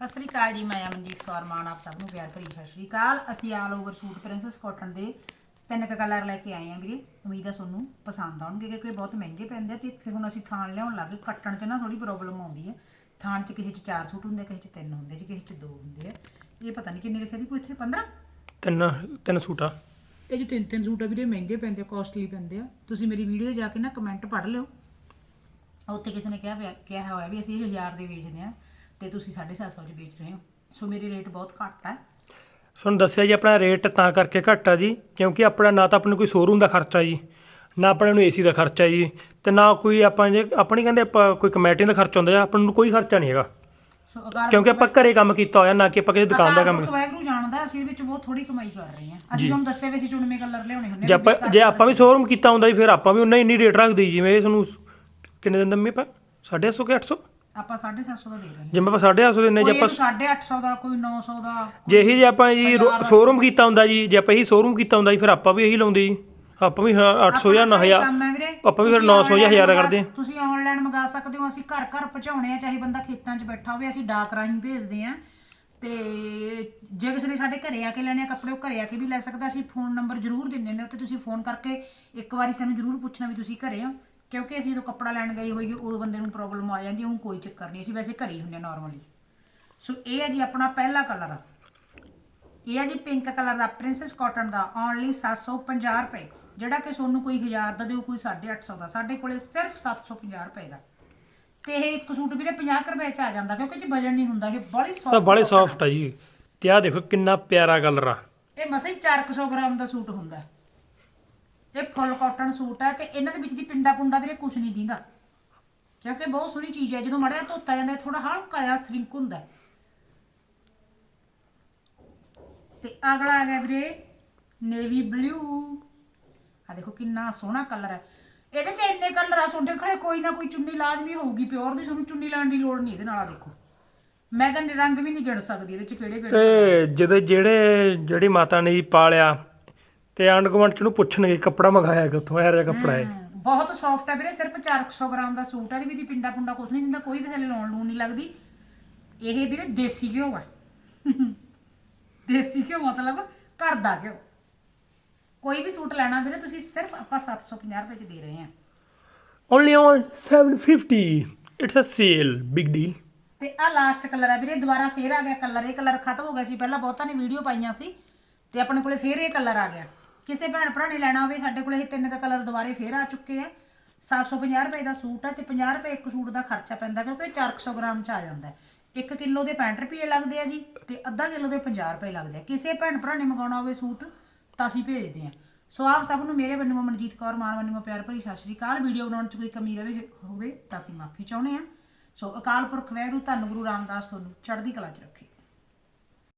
ਸਤਿ ਸ੍ਰੀ ਅਕਾਲ ਜੀ ਮੈਂ ਅਮਨਜੀਤ ਕੌਰ ਮਾਨ ਆਪ ਸਭ ਨੂੰ ਪਿਆਰ ਭਰੀ ਸਤਿ ਸ੍ਰੀ ਅਕਾਲ। ਅਸੀਂ all over suit princess cotton ਦੇ ਤਿੰਨ ਕੁ ਕਲਰ ਲੈ ਕੇ ਆਏ ਆਂ ਵੀਰੇ। ਉਮੀਦ ਆ ਤੁਹਾਨੂੰ ਪਸੰਦ ਆਉਣਗੇ ਕਿਉਂਕਿ ਇਹ ਬਹੁਤ ਮਹਿੰਗੇ ਪੈਂਦੇ ਆ ਤੇ ਫਿਰ ਹੁਣ ਅਸੀਂ ਥਾਣ ਲਿਆਉਣ ਲੱਗੇ ਕੱਟਣ 'ਚ ਨਾ ਥੋੜੀ ਪ੍ਰੋਬਲਮ ਆਉਂਦੀ ਹੈ ਥਾਣ 'ਚ ਕਿਸੇ 'ਚ ਚਾਰ ਸੂਟ ਹੁੰਦੇ ਕਿਸੇ 'ਚ ਤਿੰਨ ਹੁੰਦੇ ਜੀ ਕਿਸੇ 'ਚ ਦੋ ਹੁੰਦੇ ਆ। ਇਹ ਪਤਾ ਨਹੀਂ ਕਿੰਨੇ ਲਿਖਿਆ ਦੀ ਕੋਈ ਇੱਥੇ 15 ਤਿੰਨ ਤਿੰਨ ਸੂਟਾ। ਇਹ ਜੀ ਤਿੰਨ ਤਿੰਨ ਸੂਟ ਆ ਵੀਰੇ ਮਹਿੰਗੇ ਪੈਂਦੇ ਕਾਸਟਲੀ ਪੈਂਦੇ ਆ। ਤੁਸੀਂ ਮੇਰੀ ਵੀਡੀਓ ਜਾ ਕੇ ਨਾ ਕਮੈਂਟ ਪੜ੍ਹ ਲਿਓ। ਉੱਥੇ ਕਿਸੇ ਨੇ ਕਿਹਾ ਪਿਆ- ਕਿਹਾ ਹੋਇਆ ਵੀ ਅਸੀਂ ਇਹ 1000 ਦੇ ਵੇਚਦੇ ਆ ਤੇ ਤੁਸੀਂ 750 ਚ ਵੇਚ ਰਹੇ ਹੋ। ਸੋ ਮੇਰੇ ਰੇਟ ਬਹੁਤ ਘੱਟ ਆ। ਤੁਹਾਨੂੰ ਦੱਸਿਆ ਜੀ ਆਪਣਾ ਰੇਟ ਤਾਂ ਕਰਕੇ ਘੱਟ ਆ ਜੀ ਕਿਉਂਕਿ ਆਪਣਾ ਨਾ ਤਾਂ ਆਪਾਂ ਨੂੰ ਕੋਈ ਸ਼ੋਰੂਮ ਦਾ ਖਰਚਾ ਜੀ ਨਾ ਆਪਣੇ ਨੂੰ ਏਸੀ ਦਾ ਖਰਚਾ ਜੀ ਤੇ ਨਾ ਕੋਈ ਆਪਾਂ ਜੇ ਆਪਣੀ ਕਹਿੰਦੇ ਆਪਾਂ ਕੋਈ ਕਮੇਟੀ ਦਾ ਖਰਚਾ ਹੁੰਦਾ ਜਾਂ ਆਪਾਂ ਨੂੰ ਕੋਈ ਖਰਚਾ ਨਹੀਂ ਹੈਗਾ। ਸੋ ਅਗਰ ਕਿਉਂਕਿ ਆਪਾਂ ਘਰੇ ਕੰਮ ਕੀਤਾ ਹੋਇਆ ਨਾ ਕਿ ਆਪਾਂ ਕਿਸੇ ਦੁਕਾਨ ਦਾ ਕੰਮ ਵਾਹਿਗੁਰੂ ਜਾਣਦਾ ਅਸੀਂ ਇਹਦੇ ਵਿੱਚ ਬਹੁਤ ਥੋੜੀ ਕਮਾਈ ਕਰ ਰਹੇ ਹਾਂ। ਅਸੀਂ ਤੁਹਾਨੂੰ ਦੱਸਿਆ ਵੀ ਅਸੀਂ ਚੁਣਵੇਂ ਕਲਰ ਲਿਆਉਣੇ ਹੁੰਦੇ ਜੇ ਆਪਾਂ ਜੇ ਆਪਾਂ ਵੀ ਸ਼ੋਰੂਮ ਕੀਤਾ ਹੁੰਦਾ ਜੀ ਫਿਰ ਆਪਾਂ ਵੀ ਉਹਨਾਂ ਹੀ ਇੰਨੀ ਰੇਟ ਰੱਖਦੇ ਜੀ ਜਿਵੇਂ ਤੁਹਾਨੂੰ ਕਿੰਨੇ ਦਿਨ ਦੰਮੇ ਆਪਾਂ 850 ਕਿ 800 ਆਪਾਂ 750 ਦਾ ਦੇ ਰਹੇ ਹਾਂ। ਜਿਵੇਂ ਆਪਾਂ 850 ਦਿੰਨੇ ਜੇ ਆਪਾਂ 850 ਦਾ ਕੋਈ 900 ਦਾ ਜੇ ਇਹੀ ਜੇ ਆਪਾਂ ਜੀ ਸ਼ੋਰੂਮ ਕੀਤਾ ਹੁੰਦਾ ਜੀ ਜੇ ਆਪਾਂ ਇਹੀ ਸ਼ੋਰੂਮ ਕੀਤਾ ਹੁੰਦਾ ਜੀ ਫਿਰ ਆਪਾਂ ਵੀ ਇਹੀ ਲਾਉਂਦੇ ਜੀ। ਆਪਾਂ ਵੀ 800 ਜਾਂ 9000 ਕੰਮ ਹੈ ਵੀਰੇ। ਆਪਾਂ ਵੀ ਫਿਰ ਤੁਸੀਂ 900 ਜਾਂ online 1000 ਕਰਦੇ ਤੁਸੀਂ ਆਨਲਾਈਨ ਮੰਗਾ ਸਕਦੇ ਹੋ ਅਸੀਂ ਘਰ ਘਰ ਪਹੁੰਚਾਉਣੇ ਆ ਚਾਹੇ ਬੰਦਾ ਖੇਤਾਂ 'ਚ ਬੈਠਾ ਹੋਵੇ ਅਸੀਂ ਡਾਕ ਰਾਹੀਂ ਭੇਜਦੇ ਆ ਤੇ ਜੇ ਕਿਸੇ ਨੇ ਸਾਡੇ ਘਰੇ ਆ ਕੇ ਲੈਣੇ ਆ ਕੱਪੜੇ ਉਹ ਘਰੇ ਆ ਕੇ ਵੀ ਲੈ ਸਕਦਾ ਅਸੀਂ ਫੋਨ ਨੰਬਰ ਜ਼ਰੂਰ ਦਿੰਦੇ ਨੇ ਉੱਤੇ ਤੁਸੀਂ ਫੋਨ ਕਰਕੇ ਇੱਕ ਵਾਰੀ ਸਾਨੂੰ ਜ਼ਰੂਰ ਪੁੱਛਣਾ ਵੀ ਤੁਸੀਂ ਘਰੇ ਹੋ। ਕਿਉਂਕਿ ਅਸੀਂ ਜਦੋਂ ਕੱਪੜਾ ਲੈਣ ਗਏ ਹੋਈਏ ਉਦੋਂ ਬੰਦੇ ਨੂੰ ਪ੍ਰੋਬਲਮ ਆ ਜਾਂਦੀ ਉਹ ਕੋਈ ਚੱਕਰ ਨਹੀਂ। ਅਸੀਂ ਵੈਸੇ ਘਰੇ ਹੀ ਹੁੰਦੇ ਨਾਰਮਲੀ ਸੋ ਇਹ ਹੈ ਜੀ ਆਪਣਾ ਪਹਿਲਾ ਕਲਰ ਇਹ ਹੈ ਜੀ ਪਿੰਕ ਕਲਰ ਦਾ ਪ੍ਰਿੰਸੈਸ ਕਾਟਨ ਦਾ ਓਨਲੀ 750 ਰੁਪਏ। ਜਿਹੜਾ ਕਿ ਤੁਹਾਨੂੰ ਕੋਈ 1000 ਦਾ ਦਿਓ ਕੋਈ 850 ਦਾ। ਸਾਡੇ ਕੋਲੇ ਸਿਰਫ 750 ਰੁਪਏ ਦਾ। ਤੇ ਇਹ ਇੱਕ ਸੂਟ ਵੀਰੇ 50 ਕੁ ਰੁਪਏ ਚ ਆ ਜਾਂਦਾ ਕਿਉਂਕਿ 'ਚ ਵਜਨ ਨਹੀਂ ਹੁੰਦਾ ਇਹ ਬੜੀ ਤਾਂ ਸੌਫਟ ਬੜੇ ਸੌਫਟ ਆ। ਜੀ। ਤੇ ਆਹ ਦੇਖੋ ਕਿੰਨਾ ਪਿਆਰਾ ਕਲਰ ਆ। ਇਹ ਮਸਾਂ ਹੀ 400 ਗ੍ਰਾਮ ਦਾ ਸੂਟ ਹੁੰਦਾ। ਇਹ ਫੁੱਲ ਕਾਟਨ ਸੂਟ ਹੈ ਤੇ ਇਹਨਾਂ ਦੇ ਵਿੱਚ ਦੀ ਪਿੰਡਾ ਪੁੰਡਾ ਵੀਰੇ ਕੁਝ ਨਹੀਂ ਦਿੰਦਾ। ਕਿਉਂਕਿ ਬਹੁਤ ਸੋਹਣੀ ਚੀਜ਼ ਹੈ ਜਦੋਂ ਮੜਿਆ ਧੋਤਾ ਜਾਂਦਾ ਥੋੜਾ ਹਲਕਾ ਜਿਹਾ ਸ੍ਰਿੰਕ ਹੁੰਦਾ। ਤੇ ਅਗਲਾ ਆ ਗਿਆ ਵੀਰੇ ਨੇਵੀ ਬਲੂ ਆ ਦੇਖੋ ਕਿੰਨਾ ਸੋਹਣਾ ਕਲਰ ਹੈ ਇਹਦੇ ਚ ਇੰਨੇ ਕਲਰ ਆ ਤੁਹਾਡੇ ਕੋਲੇ ਕੋਈ ਨਾ ਕੋਈ ਚੁੰਨੀ ਲਾਜ਼ਮੀ ਹੋਊਗੀ ਪਿਓਰ ਦੀ ਤੁਹਾਨੂੰ ਚੁੰਨੀ ਲੈਣ ਦੀ ਲੋੜ ਨਹੀਂ ਇਹਦੇ ਨਾਲ ਆ ਦੇਖੋ। ਮੈਂ ਤਾਂ ਰੰਗ ਵੀ ਨਹੀਂ ਗਿਣ ਸਕਦੀ ਇਹਦੇ ਚ ਕਿਹੜੇ ਕਿਹੜੇ ਤੇ ਜਦੋਂ ਜਿਹੜੇ ਜਿਹੜੀ ਮਾਤਾ ਨੇ ਜੀ ਪਾਲਿਆ ਤੇ ਆਂਢ ਗੁਆਂਢ ਚ ਨੂੰ ਪੁੱਛਣਗੇ ਕੱਪੜਾ ਮੰਗਾਇਆ ਕਿੱਥੋਂ ਇਹੋ ਜਿਹਾ ਕੱਪੜਾ ਹੈ। ਹਮ, ਬਹੁਤ ਸੌਫਟ ਹੈ ਵੀਰੇ ਸਿਰਫ 400 ਗ੍ਰਾਮ ਦਾ ਸੂਟ ਹੈ ਇਹਦੇ ਵਿੱਚ ਦੀ ਪਿੰਡਾ ਪੁੰਡਾ ਕੁਝ ਨਹੀਂ ਦਿੰਦਾ ਕੋਈ ਤੇ ਥੱਲੇ ਲਾਉਣ ਲੂਣ ਨਹੀਂ ਲੱਗਦੀ। ਇਹ ਵੀਰੇ ਦੇਸੀ ਘਿਓ ਹੈ। ਦੇਸੀ ਘਿਓ ਮਤਲਬ ਘਰ ਦਾ ਘਿਓ। ਕੋਈ ਵੀ ਸੂਟ ਲੈਣਾ ਵੀਰੇ ਤੁਸੀਂ ਸਿਰਫ ਆਪਾਂ 750 ਰੁਪਏ ਚ ਦੇ ਰਹੇ ਹਾਂ। Only on 750 it's a sale big deal ਤੇ ਆ ਲਾਸਟ ਕਲਰ ਹੈ ਵੀਰੇ ਦੁਬਾਰਾ ਫੇਰ ਆ ਗਿਆ ਕਲਰ ਇਹ ਕਲਰ ਖਤਮ ਹੋ ਗਿਆ ਸੀ ਪਹਿਲਾਂ ਬਹੁਤਾਂ ਨੇ ਵੀਡੀਓ ਪਾਈਆਂ ਸੀ ਤੇ ਆਪਣੇ ਕੋਲੇ ਫੇਰ ਇਹ ਕਲਰ ਆ ਗਿਆ। ਕਿਸੇ ਭੈਣ ਭਰਾ ਨੇ ਲੈਣਾ ਹੋਵੇ, ਸਾਡੇ ਕੋਲ ਇਹ ਤਿੰਨ ਕ ਕਲਰ ਦੁਬਾਰੇ ਫੇਰ ਆ ਚੁੱਕੇ ਆ। 750 ਰੁਪਏ ਦਾ ਸੂਟ ਹੈ ਤੇ 50 ਰੁਪਏ ਇੱਕ ਸੂਟ ਦਾ ਖਰਚਾ ਪੈਂਦਾ ਕਿਉਂਕਿ 400 ਗ੍ਰਾਮ ਚ ਆ ਜਾਂਦਾ ਹੈ। 1 ਕਿਲੋ ਦੇ 65 ਰੁਪਏ ਲੱਗਦੇ ਆ ਜੀ ਤੇ ਅੱਧਾ ਕਿਲੋ ਦੇ 50 ਰੁਪਏ ਲੱਗਦੇ ਆ। ਕਿਸੇ ਭੈਣ ਭਰਾ ਨੇ ਮੰਗਾਉਣਾ ਹੋਵੇ ਸੂਟ, ਤਾਂ ਅਸੀਂ ਭੇਜਦੇ ਆ। ਸੋ ਆਪ ਸਭ ਨੂੰ ਮੇਰੇ ਵੱਲੋਂ ਮਨਜੀਤ ਕੌਰ, ਮਾਨ ਵੱਲੋਂ ਪਿਆਰ ਭਰੀ ਸਤਿ ਸ਼੍ਰੀ ਅਕਾਲ। ਵੀਡੀਓ ਬਣਾਉਣ ਚ ਕੋਈ ਕਮੀ ਰਹੇ ਹੋਵੇ ਤਾਂ ਅਸੀਂ ਮਾਫੀ ਚਾਹੁੰਦੇ ਆ। ਸੋ ਅਕਾਲ ਪੁਰਖ ਵੈਰੂ, ਧੰਨ ਗੁਰੂ ਰਾਮਦਾਸ ਤੁਹਾਨੂੰ ਚੜ੍ਹਦੀ ਕਲਾ ਚ ਰੱਖੇ।